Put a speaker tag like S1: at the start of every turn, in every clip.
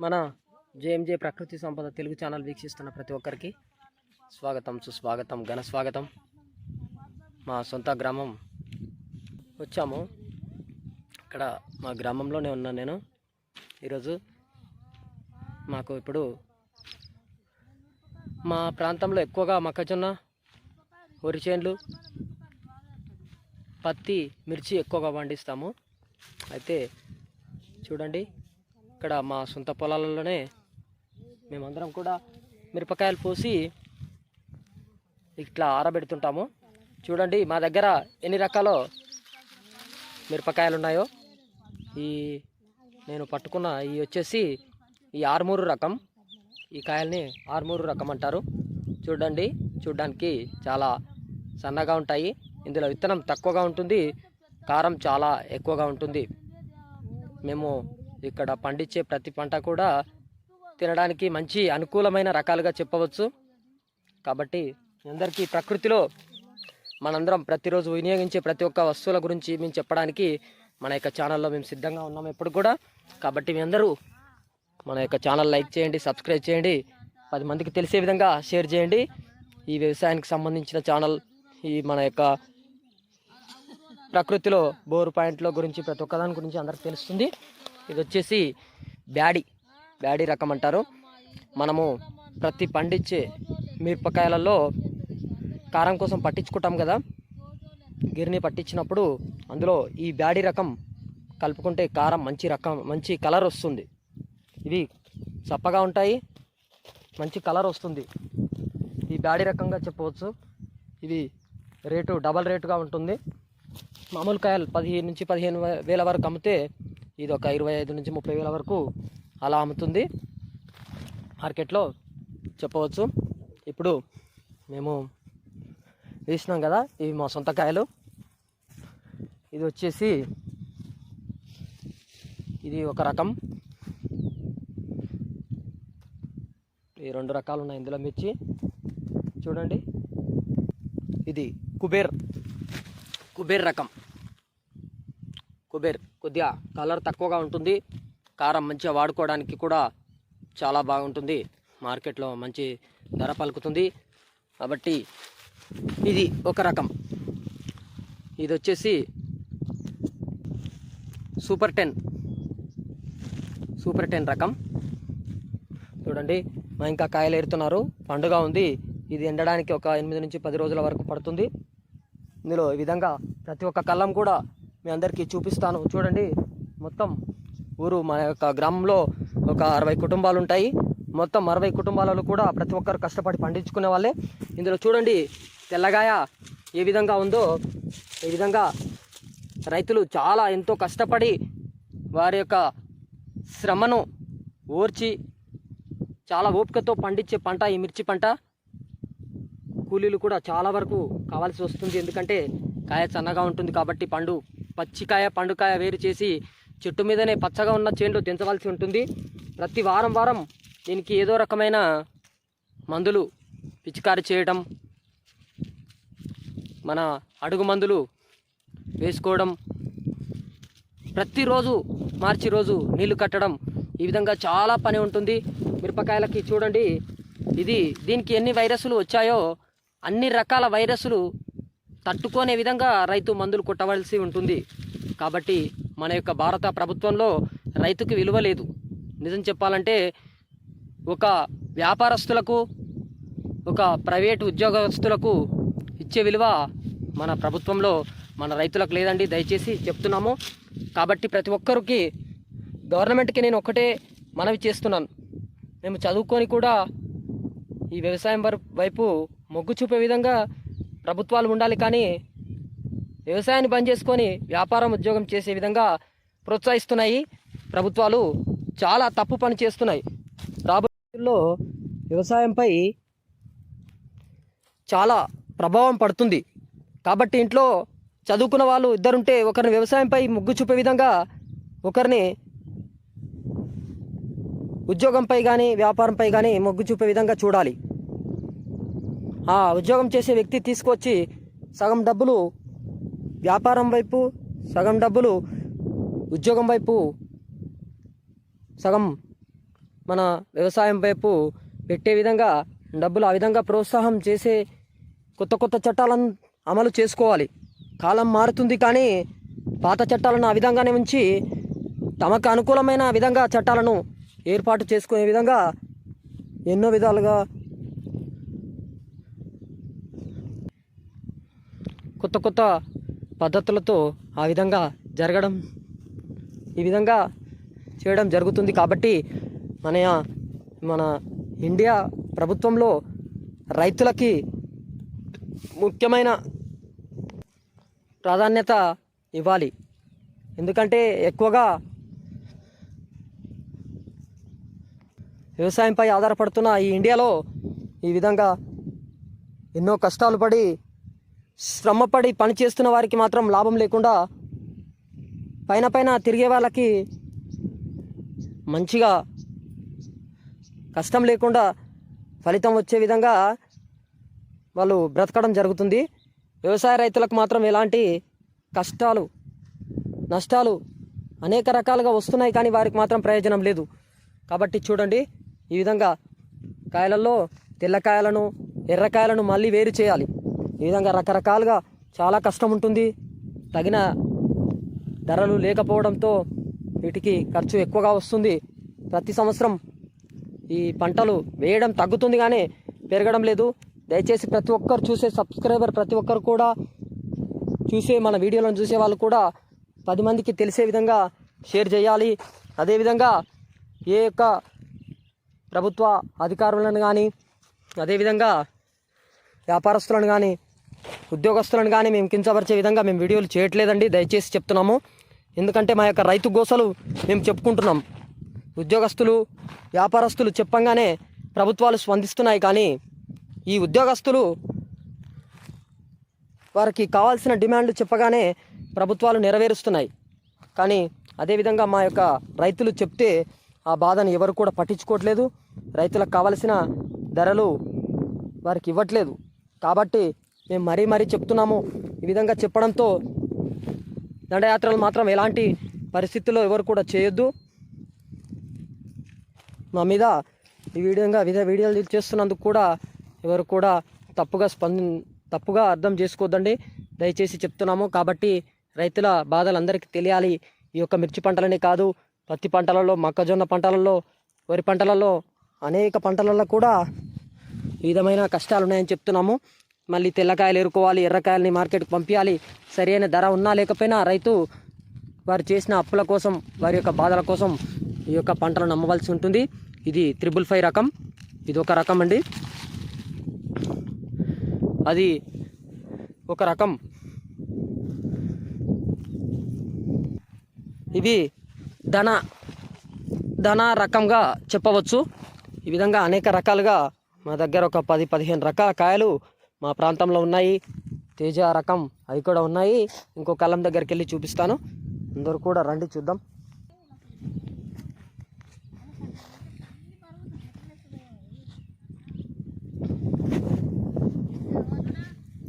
S1: మన జేఎంజే ప్రకృతి సంపద తెలుగు ఛానల్ వీక్షిస్తున్న ప్రతి ఒక్కరికి స్వాగతం సుస్వాగతం ఘన స్వాగతం. మా సొంత గ్రామం వచ్చాము. ఇక్కడ మా గ్రామంలోనే ఉన్నాను నేను. ఈరోజు మాకు ఇప్పుడు మా ప్రాంతంలో ఎక్కువగా మొక్కజొన్న వరి చేన్లు పత్తి మిర్చి ఎక్కువగా పండిస్తాము. అయితే చూడండి ఇక్కడ మా సొంత పొలాలలోనే మేమందరం కూడా మిరపకాయలు పోసి ఇట్లా ఆరబెడుతుంటాము. చూడండి మా దగ్గర ఎన్ని రకాల మిరపకాయలు ఉన్నాయో ఈ నేను పట్టుకున్న ఈ వచ్చేసి ఈ ఆరుమూరు రకం. ఈ కాయల్ని ఆరుమూరు రకం అంటారు. చూడండి చూడడానికి చాలా సన్నగా ఉంటాయి. ఇందులో విత్తనం తక్కువగా ఉంటుంది కారం చాలా ఎక్కువగా ఉంటుంది. మేము ఇక్కడ పండించే ప్రతి పంట కూడా తినడానికి మంచి అనుకూలమైన రకాలుగా చెప్పవచ్చు. కాబట్టి అందరికీ ప్రకృతిలో మనందరం ప్రతిరోజు వినియోగించే ప్రతి ఒక్క వస్తువుల గురించి మేము చెప్పడానికి మన యొక్క ఛానల్లో మేము సిద్ధంగా ఉన్నాం ఎప్పుడు కూడా. కాబట్టి మీ అందరూ మన యొక్క ఛానల్ లైక్ చేయండి సబ్స్క్రైబ్ చేయండి పది మందికి తెలిసే విధంగా షేర్ చేయండి. ఈ వ్యవసాయానికి సంబంధించిన ఛానల్ ఈ మన యొక్క ప్రకృతిలో బోరు పాయింట్ల గురించి ప్రతి ఒక్కదాని గురించి అందరికి తెలుస్తుంది. ఇది వచ్చేసి బ్యాడి. బ్యాడి రకం అంటారు. మనము ప్రతి పండించే మిరపకాయలలో కారం కోసం పట్టించుకుంటాం కదా. గిరిని పట్టించినప్పుడు అందులో ఈ బ్యాడి రకం కలుపుకుంటే కారం మంచి రకం మంచి కలర్ వస్తుంది. ఇవి చప్పగా ఉంటాయి. మంచి కలర్ వస్తుంది. ఈ బ్యాడి రకంగా చెప్పవచ్చు. ఇది రేటు డబల్ రేటుగా ఉంటుంది. మామూలు కాయలు పదిహేను నుంచి పదిహేను వేల వరకు అమ్మితే ఇది ఒక ఇరవై ఐదు నుంచి ముప్పై వేల వరకు అలా అమ్ముతుంది. మార్కెట్లో చెప్పవచ్చు. ఇప్పుడు మేము వేసినాం కదా ఇవి మా సొంత కాయలు. ఇది వచ్చేసి ఇది ఒక రకం. ఈ రెండు రకాలు ఉన్నాయి ఇందులో మిర్చి. చూడండి. ఇది కుబేర్ కుబేర్ రకం. కుబేర్ కొద్దిగా కలర్ తక్కువగా ఉంటుంది. కారం మంచిగా వాడుకోవడానికి కూడా చాలా బాగుంటుంది. మార్కెట్లో మంచి ధర పలుకుతుంది. కాబట్టి ఇది ఒక రకం. ఇది వచ్చేసి సూపర్ టెన్. సూపర్ టెన్ రకం. చూడండి మా ఇంకా కాయలు ఏరుతున్నారు. పండుగ ఉంది. ఇది ఎండడానికి ఒక ఎనిమిది నుంచి పది రోజుల వరకు పడుతుంది. ఇందులో ఈ విధంగా ప్రతి ఒక్క కళ్ళం కూడా మీ అందరికీ చూపిస్తాను. చూడండి మొత్తం ఊరు మా యొక్క గ్రామంలో ఒక అరవై కుటుంబాలు ఉంటాయి. మొత్తం అరవై కుటుంబాలలో కూడా ప్రతి ఒక్కరు కష్టపడి పండించుకునే వాళ్ళే. ఇందులో చూడండి తెల్లగాయ ఏ విధంగా ఉందో ఈ విధంగా రైతులు చాలా ఎంతో కష్టపడి వారి యొక్క శ్రమను ఓర్చి చాలా ఓపికతో పండించే పంట ఈ మిర్చి పంట. కూలీలు కూడా చాలా వరకు కావాల్సి వస్తుంది. ఎందుకంటే కాయ సన్నగా ఉంటుంది కాబట్టి పండు పచ్చికాయ పండుకాయ వేరు చేసి చెట్టు మీదనే పచ్చగా ఉన్న చేనులో దించవలసి ఉంటుంది. ప్రతి వారం వారం దీనికి ఏదో రకమైన మందులు పిచికారి చేయడం మన అడుగు మందులు వేసుకోవడం ప్రతిరోజు మార్చి రోజు నీళ్ళు కట్టడం ఈ విధంగా చాలా పని ఉంటుంది. మిరపకాయలకి చూడండి ఇది దీనికి ఎన్ని వైరస్లు వచ్చాయో అన్ని రకాల వైరస్లు తట్టుకునే విధంగా రైతు మందులు కొట్టవలసి ఉంటుంది. కాబట్టి మన యొక్క భారత ప్రభుత్వంలో రైతుకి విలువ లేదు. నిజం చెప్పాలంటే ఒక వ్యాపారస్తులకు ఒక ప్రైవేట్ ఉద్యోగస్తులకు ఇచ్చే విలువ మన ప్రభుత్వంలో మన రైతులకు లేదండి. దయచేసి చెప్తున్నాము. కాబట్టి ప్రతి ఒక్కరికి గవర్నమెంట్కి నేను ఒక్కటే మనవి చేస్తున్నాను. మేము చదువుకొని కూడా ఈ వ్యవసాయం వర- వైపు మొగ్గు చూపే విధంగా ప్రభుత్వాలు ఉండాలి కానీ వ్యవసాయాన్ని బంద్ చేసుకొని వ్యాపారం ఉద్యోగం చేసే విధంగా ప్రోత్సహిస్తున్నాయి. ప్రభుత్వాలు చాలా తప్పు పని చేస్తున్నాయి. రాబోయేలో వ్యవసాయంపై చాలా ప్రభావం పడుతుంది. కాబట్టి ఇంట్లో చదువుకున్న వాళ్ళు ఇద్దరుంటే ఒకరిని వ్యవసాయంపై మొగ్గు చూపే విధంగా ఒకరిని ఉద్యోగంపై కానీ వ్యాపారంపై కానీ మొగ్గు చూపే విధంగా చూడాలి. ఆ ఉద్యోగం చేసే వ్యక్తి తీసుకొచ్చి సగం డబ్బులు వ్యాపారం వైపు సగం డబ్బులు ఉద్యోగం వైపు సగం మన వ్యవసాయం వైపు పెట్టే విధంగా డబ్బులు ఆ విధంగా ప్రోత్సాహం చేసే కొత్త కొత్త చట్టాలను అమలు చేసుకోవాలి. కాలం మారుతుంది కానీ పాత చట్టాలను ఆ విధంగానే ఉంచి తమకు అనుకూలమైన విధంగా చట్టాలను ఏర్పాటు చేసుకునే విధంగా ఎన్నో విధాలుగా కొత్త కొత్త పద్ధతులతో ఆ విధంగా జరగడం ఈ విధంగా చేయడం జరుగుతుంది. కాబట్టి మన మన ఇండియా ప్రభుత్వంలో రైతులకి ముఖ్యమైన ప్రాధాన్యత ఇవ్వాలి. ఎందుకంటే ఎక్కువగా వ్యవసాయంపై ఆధారపడుతున్న ఈ ఇండియాలో ఈ విధంగా ఎన్నో కష్టాలు పడి శ్రమపడి పని చేస్తున్న వారికి మాత్రం లాభం లేకుండా పైన పైన తిరిగే వాళ్ళకి మంచిగా కష్టం లేకుండా ఫలితం వచ్చే విధంగా వాళ్ళు బ్రతకడం జరుగుతుంది. వ్యవసాయ రైతులకు మాత్రం ఎలాంటి కష్టాలు నష్టాలు అనేక రకాలుగా వస్తున్నాయి కానీ వారికి మాత్రం ప్రయోజనం లేదు. కాబట్టి చూడండి ఈ విధంగా కాయలలో తెల్లకాయలను ఎర్రకాయలను మళ్ళీ వేరు చేయాలి. ఈ విధంగా రకరకాలుగా చాలా కష్టం ఉంటుంది. తగిన ధరలు లేకపోవడంతో వీటికి ఖర్చు ఎక్కువగా వస్తుంది. ప్రతి సంవత్సరం ఈ పంటలు వేయడం తగ్గుతుంది కానీ పెరగడం లేదు. దయచేసి ప్రతి ఒక్కరు చూసే సబ్స్క్రైబర్ ప్రతి ఒక్కరు కూడా చూసే మన వీడియోలను చూసే వాళ్ళు కూడా పది మందికి తెలిసే విధంగా షేర్ చేయాలి. అదేవిధంగా ఏ యొక్క ప్రభుత్వ అధికారులను కానీ అదేవిధంగా వ్యాపారస్తులను కానీ ఉద్యోగస్తులను కానీ మేము కించపరిచే విధంగా మేము వీడియోలు చేయట్లేదండి దయచేసి చెప్తున్నాము. ఎందుకంటే మా యొక్క రైతు గోసలు మేము చెప్పుకుంటున్నాం. ఉద్యోగస్తులు వ్యాపారస్తులు చెప్పంగానే ప్రభుత్వాలు స్పందిస్తున్నాయి కానీ ఈ ఉద్యోగస్తులు వారికి కావాల్సిన డిమాండ్లు చెప్పగానే ప్రభుత్వాలు నెరవేరుస్తున్నాయి. కానీ అదేవిధంగా మా యొక్క రైతులు చెప్తే ఆ బాధను ఎవరు కూడా పట్టించుకోవట్లేదు. రైతులకు కావలసిన ధరలు వారికి ఇవ్వట్లేదు. కాబట్టి మేము మరీ మరీ చెప్తున్నాము. ఈ విధంగా చెప్పడంతో దండయాత్రలు మాత్రం ఎలాంటి పరిస్థితుల్లో ఎవరు కూడా చేయొద్దు. మా మీద ఈ విధంగా వివిధ వీడియోలు చేస్తున్నందుకు కూడా ఎవరు కూడా తప్పుగా స్పంద తప్పుగా అర్థం చేసుకోవద్దండి. దయచేసి చెప్తున్నాము. కాబట్టి రైతుల బాధలు అందరికీ తెలియాలి. ఈ యొక్క మిర్చి పంటలనే కాదు పత్తి పంటలలో మొక్కజొన్న పంటలలో వరి పంటలలో అనేక పంటలలో కూడా విధమైన కష్టాలు ఉన్నాయని చెప్తున్నాము. మళ్ళీ తెల్లకాయలు ఎరుకోవాలి ఎర్రకాయలని మార్కెట్కి పంపించాలి. సరైన ధర ఉన్నా లేకపోయినా రైతు వారు చేసిన అప్పుల కోసం వారి యొక్క బాధల కోసం ఈ యొక్క పంటను అమ్మవలసి ఉంటుంది. ఇది త్రిబుల్ ఫైవ్ రకం. ఇది ఒక రకం అండి. అది ఒక రకం. ఇవి ధన ధన రకంగా చెప్పవచ్చు. ఈ విధంగా అనేక రకాలుగా మా దగ్గర ఒక పది పదిహేను రకాల కాయలు మా ప్రాంతంలో ఉన్నాయి. తేజ రకం అవి కూడా ఉన్నాయి. ఇంకో కలం దగ్గరికి వెళ్ళి చూపిస్తాను. అందరూ కూడా రండి చూద్దాం.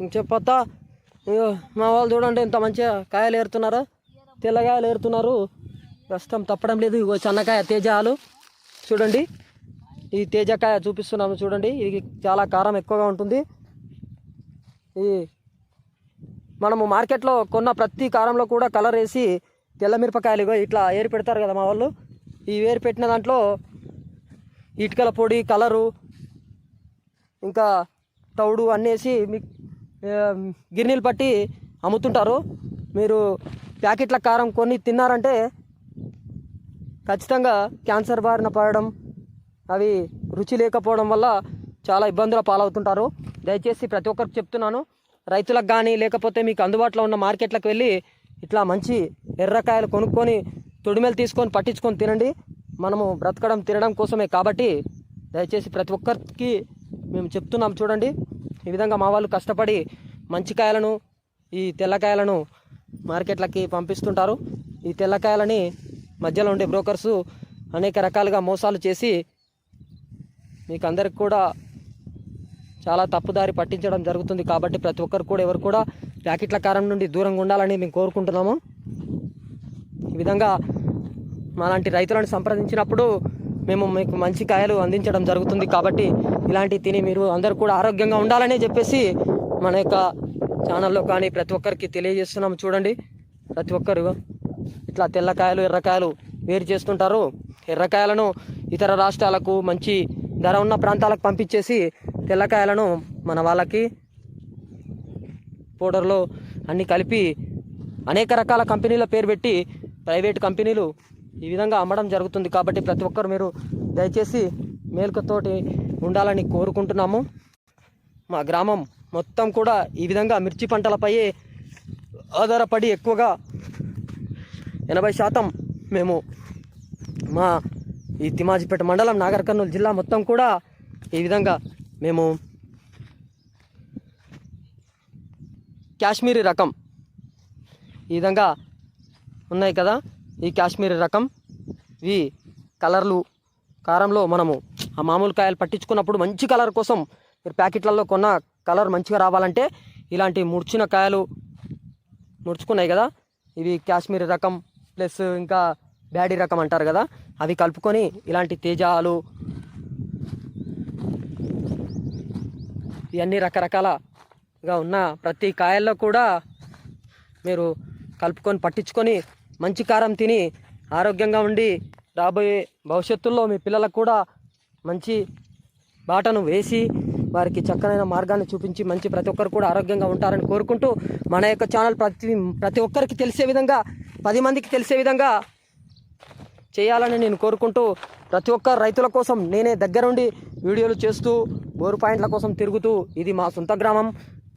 S1: ఇంక మా వాళ్ళు చూడండి ఇంత మంచిగా కాయలు ఏరుతున్నారు. తెల్లగాయలు ఏరుతున్నారు. ప్రస్తుతం తప్పడం లేదు. ఇగో సన్నకాయ తేజాలు. చూడండి. ఈ తేజకాయ చూపిస్తున్నాము చూడండి. ఇది చాలా కారం ఎక్కువగా ఉంటుంది. ఈ మనము మార్కెట్లో కొన్న ప్రతి కారంలో కూడా కలర్ వేసి తెల్ల మిరపకాయలు ఇట్లా ఏరి పెడతారు కదా మా వాళ్ళు. ఈ ఏరి పెట్టిన దాంట్లో ఇటుకల పొడి కలరు ఇంకా తౌడు అన్నేసి మీ గిన్నెలు పట్టి అమ్ముతుంటారు. మీరు ప్యాకెట్ల కారం కొన్ని తిన్నారంటే ఖచ్చితంగా క్యాన్సర్ బారిన పడడం అవి రుచి లేకపోవడం వల్ల చాలా ఇబ్బందుల పాలవుతుంటారు. దయచేసి ప్రతి ఒక్కరికి చెప్తున్నాను రైతులకు కానీ లేకపోతే మీకు అందుబాటులో ఉన్న మార్కెట్లకు వెళ్ళి ఇట్లా మంచి ఎర్రకాయలు కొనుక్కొని తొడిమెలు తీసుకొని పట్టించుకొని తినండి. మనము బ్రతకడం తినడం కోసమే కాబట్టి దయచేసి ప్రతి ఒక్కరికి మేము చెప్తున్నాం చూడండి. ఈ విధంగా మా వాళ్ళు కష్టపడి మంచి కాయలను ఈ తెల్లకాయలను మార్కెట్లకి పంపిస్తుంటారు. ఈ తెల్లకాయలని మధ్యలో ఉండే బ్రోకర్సు అనేక రకాలుగా మోసాలు చేసి మీకు అందరికి కూడా చాలా తప్పుదారి పట్టించడం జరుగుతుంది కాబట్టి ప్రతి ఒక్కరు కూడా ఎవరు కూడా ప్యాకెట్ల కారం నుండి దూరంగా ఉండాలని మేము కోరుకుంటున్నాము. ఈ విధంగా మాలాంటి రైతులను సంప్రదించినప్పుడు మేము మీకు మంచి కాయలు అందించడం జరుగుతుంది కాబట్టి ఇలాంటివి తిని మీరు అందరూ కూడా ఆరోగ్యంగా ఉండాలని చెప్పేసి మన యొక్క ఛానల్లో కానీ ప్రతి ఒక్కరికి తెలియజేస్తున్నాము. చూడండి ప్రతి ఒక్కరు ఇట్లా తెల్లకాయలు ఎర్రకాయలు వేరు చేస్తుంటారు. ఎర్రకాయలను ఇతర రాష్ట్రాలకు మంచి ధర ఉన్న ప్రాంతాలకు పంపించేసి తెల్లకాయలను మన వాళ్ళకి పౌడర్లో అన్ని కలిపి అనేక రకాల కంపెనీల పేరు పెట్టి ప్రైవేట్ కంపెనీలు ఈ విధంగా అమ్మడం జరుగుతుంది కాబట్టి ప్రతి ఒక్కరు మీరు దయచేసి మేలుకతోటి ఉండాలని కోరుకుంటున్నాము. మా గ్రామం మొత్తం కూడా ఈ విధంగా మిర్చి పంటలపై ఆధారపడి ఎక్కువగా ఎనభై శాతం మేము మా ఈ తిమాజిపేట మండలం నాగర్కర్నూలు జిల్లా మొత్తం కూడా ఈ విధంగా మేము కాశ్మీరీ రకం ఈ విధంగా ఉన్నాయి కదా. ఈ కాశ్మీరీ రకం ఇవి కలర్లు కారంలో మనము ఆ మామూలు కాయలు పట్టించుకున్నప్పుడు మంచి కలర్ కోసం మీరు ప్యాకెట్లలో కొన్న కలర్ మంచిగా రావాలంటే ఇలాంటి ముడిచిన కాయలు ముడుచుకున్నాయి కదా. ఇవి కాశ్మీరీ రకం ప్లస్ ఇంకా బ్యాడీ రకం అంటారు కదా. అవి కలుపుకొని ఇలాంటి తేజాలు ఇవన్నీ రకరకాలగా ఉన్న ప్రతి కాయల్లో కూడా మీరు కలుపుకొని పట్టించుకొని మంచి కారం తిని ఆరోగ్యంగా ఉండి రాబోయే భవిష్యత్తులో మీ పిల్లలకు కూడా మంచి బాటను వేసి వారికి చక్కనైన మార్గాన్ని చూపించి మంచి ప్రతి ఒక్కరు కూడా ఆరోగ్యంగా ఉంటారని కోరుకుంటూ మన యొక్క ఛానల్ ప్రతి ప్రతి ఒక్కరికి తెలిసే విధంగా పది మందికి తెలిసే విధంగా చేయాలని నేను కోరుకుంటూ ప్రతి ఒక్క రైతుల కోసం నేనే దగ్గరుండి వీడియోలు చేస్తూ బోరు పాయింట్ల కోసం తిరుగుతూ ఇది మా సొంత గ్రామం.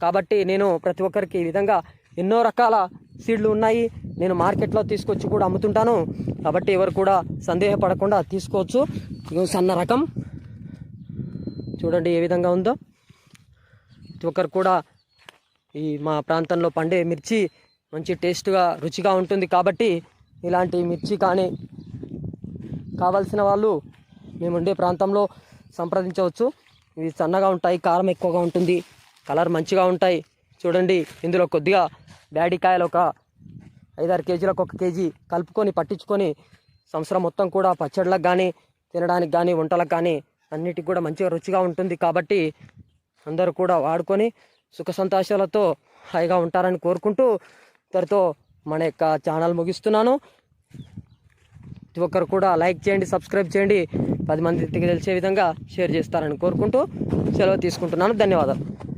S1: కాబట్టి నేను ప్రతి ఒక్కరికి ఈ విధంగా ఎన్నో రకాల సీడ్లు ఉన్నాయి. నేను మార్కెట్లో తీసుకొచ్చి కూడా అమ్ముతుంటాను. కాబట్టి ఎవరు కూడా సందేహపడకుండా తీసుకోవచ్చు. సన్న రకం. చూడండి ఏ విధంగా ఉందో. ప్రతి ఒక్కరు కూడా ఈ మా ప్రాంతంలో పండే మిర్చి మంచి టేస్ట్గా రుచిగా ఉంటుంది. కాబట్టి ఇలాంటి మిర్చి కానీ కావాల్సిన వాళ్ళు మేము ఉండే ప్రాంతంలో సంప్రదించవచ్చు. ఇవి సన్నగా ఉంటాయి కారం ఎక్కువగా ఉంటుంది కలర్ మంచిగా ఉంటాయి. చూడండి ఇందులో కొద్దిగా డాడీకాయలు కాయలు ఒక ఐదారు కేజీలకు ఒక కేజీ కలుపుకొని పట్టించుకొని సంవత్సరం మొత్తం కూడా పచ్చళ్ళకు కానీ తినడానికి కానీ వంటలకు కానీ అన్నిటికి కూడా మంచిగా రుచిగా ఉంటుంది. కాబట్టి అందరూ కూడా వాడుకొని సుఖ సంతోషాలతో హాయిగా ఉంటారని కోరుకుంటూ ఇద్దరితో మన యొక్క ఛానల్ ముగిస్తున్నాను. ప్రతి ఒక్కరు కూడా లైక్ చేయండి సబ్స్క్రైబ్ చేయండి. పది మందికి తెలిసే విధంగా షేర్ చేస్తారని కోరుకుంటూ సెలవు తీసుకుంటున్నాను. ధన్యవాదాలు.